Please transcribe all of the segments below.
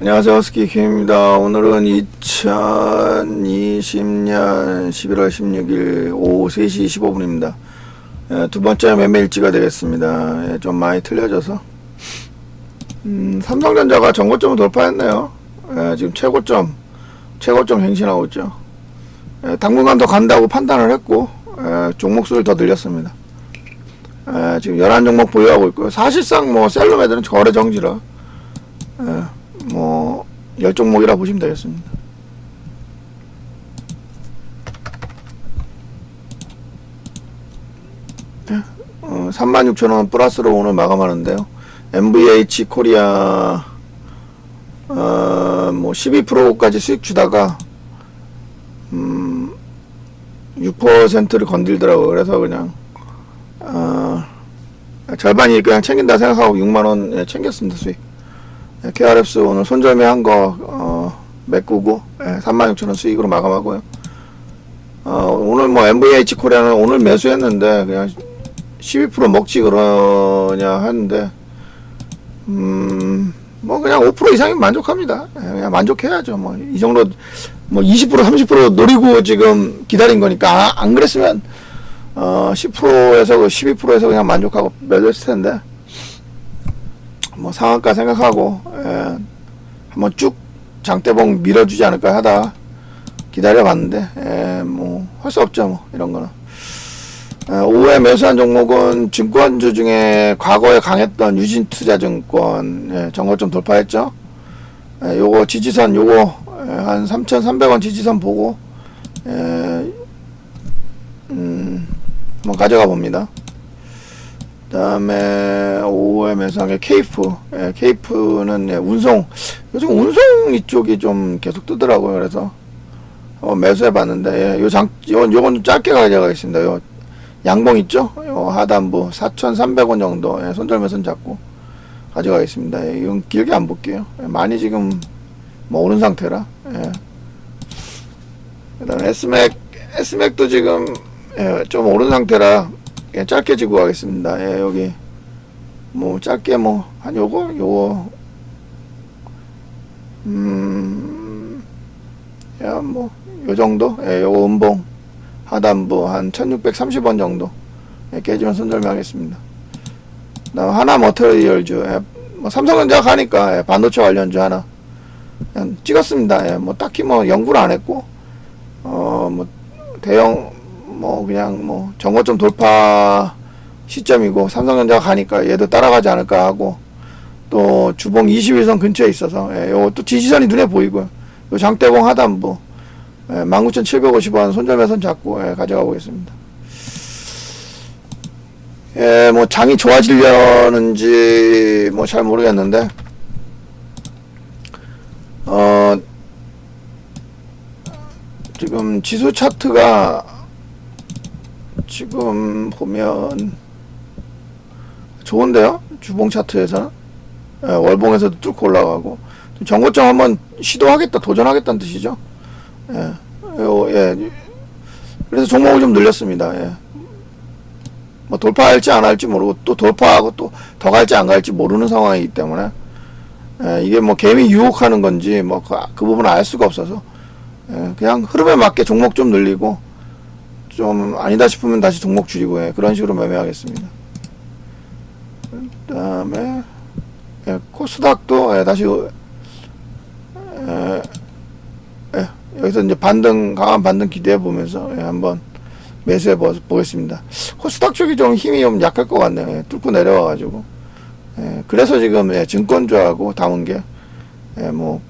안녕하세요. 스키 킴입니다. 오늘은 2020년 11월 16일 오후 3시 15분입니다. 두 번째 매매 일지가 되겠습니다. 예, 좀 많이 틀려져서. 음, 삼성전자가 정고점을 돌파했네요. 예, 지금 최고점, 최고점 행신하고 있죠. 예, 당분간 더 간다고 판단을 했고, 예, 종목 수를 더 늘렸습니다. 예, 지금 11종목 보유하고 있고요. 사실상 뭐 셀럽 애들은 거래 정지라. 예, 뭐, 열 종목이라 보시면 되겠습니다. 네, 어, 36,000원 플러스로 오늘 마감하는데요. MVH 코리아, 어, 뭐, 12%까지 수익 주다가, 음, 6%를 건들더라고요. 그래서 그냥, 어, 절반이 그냥 챙긴다 생각하고 6만원 예, 챙겼습니다, 수익. 예, KRF스 오늘 손절매 한 거, 어, 메꾸고, 예, 36,000원 수익으로 마감하고요. 어, 오늘 뭐 MVH 코리아는 오늘 매수했는데, 그냥 12% 먹지 그러냐 하는데, 음, 뭐 그냥 5% 이상이면 만족합니다. 예, 그냥 만족해야죠. 뭐, 이 정도, 뭐 20%, 30% 노리고 지금 기다린 거니까, 아, 안 그랬으면, 어, 10%에서 12%에서 그냥 만족하고 매도했을 텐데, 뭐 상한가 생각하고 예, 한번 쭉 장대봉 밀어주지 않을까 하다 기다려봤는데 예, 뭐할 수 없죠 뭐 이런 거는 예, 오후에 매수한 종목은 증권주 중에 과거에 강했던 유진투자증권 예, 정거점 돌파했죠 예, 요거 지지선 요거 예, 한 3,300원 지지선 보고 예, 음, 한번 가져가 봅니다. 그다음에 오후에 매수한 케이프, 예, 케이프는 예, 운송 요즘 운송 이쪽이 좀 계속 뜨더라고요. 그래서 어, 매수해 봤는데 예, 요 장 요건 요건 좀 짧게 가져가겠습니다. 요 양봉 있죠? 요 하단부 4,300원 정도 예, 손절매선 잡고 가져가겠습니다. 예, 이건 길게 안 볼게요. 예, 많이 지금 뭐 오른 상태라. 예. 그다음에 S맥 S맥도 지금 예, 좀 오른 상태라 예, 짧게 지고 가겠습니다. 예, 여기. 뭐 짧게 뭐 한 요거? 요거. 음, 음야뭐 요 정도? 예, 요거 음봉. 하단부 한 1630원 정도. 예, 깨지면 손절매하겠습니다. 그다음 하나 머터리얼주 예, 뭐 삼성전자 가니까 예, 반도체 관련주 하나. 그냥 찍었습니다. 예, 뭐 딱히 뭐 연구를 안 했고 어 뭐 대형 뭐 그냥 뭐 정거점 돌파 시점이고 삼성전자가 가니까 얘도 따라가지 않을까 하고 또 주봉 21선 근처에 있어서 예, 요것도 지지선이 눈에 보이고요. 요 장대봉 하단부 예, 19,750원 손절매선 잡고 예, 가져가 보겠습니다. 예, 뭐 장이 좋아지려는지 뭐 잘 모르겠는데 어 지금 지수 차트가 지금 보면 좋은데요? 주봉 차트에서는 예, 월봉에서도 뚫고 올라가고 정고점 한번 시도하겠다 도전하겠다는 뜻이죠. 예, 요, 예. 그래서 종목을 좀 늘렸습니다. 예. 뭐 돌파할지 안 할지 모르고 또 돌파하고 또 더 갈지 안 갈지 모르는 상황이기 때문에 예, 이게 뭐 개미 유혹하는 건지 뭐그 그 부분은 알 수가 없어서 예, 그냥 흐름에 맞게 종목 좀 늘리고 좀 아니다 싶으면 다시 종목 줄이고 예, 그런 식으로 매매하겠습니다. 그 다음에 예, 코스닥도 예, 다시 예, 예, 여기서 이제 반등 강한 반등 기대해 보면서 예, 한번 매수해 보, 보겠습니다. 코스닥 쪽이 좀 힘이 좀 약할 것 같네요. 예, 뚫고 내려와 가지고 예, 그래서 지금 예, 증권주하고 담은 게 예, 뭐,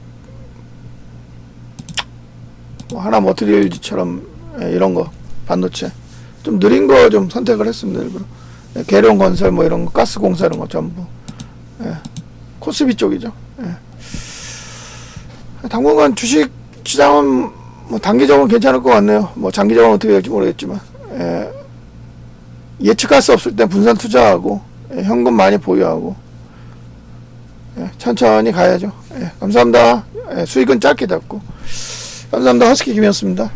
뭐 하나 머트리얼즈처럼 예, 이런 거 반도체. 좀 느린 거 좀 선택을 했습니다 일부러. 예, 계룡 건설 뭐 이런 거 가스 공사 이런 거 전부. 예, 코스비 쪽이죠. 예. 당분간 주식 시장은 뭐 단기적으로 괜찮을 것 같네요. 뭐 장기적으로 어떻게 될지 모르겠지만. 예, 예측할 수 없을 때 분산 투자하고 예, 현금 많이 보유하고. 예, 천천히 가야죠. 예, 감사합니다. 예, 수익은 짧게 잡고. 감사합니다. 허스키 김이었습니다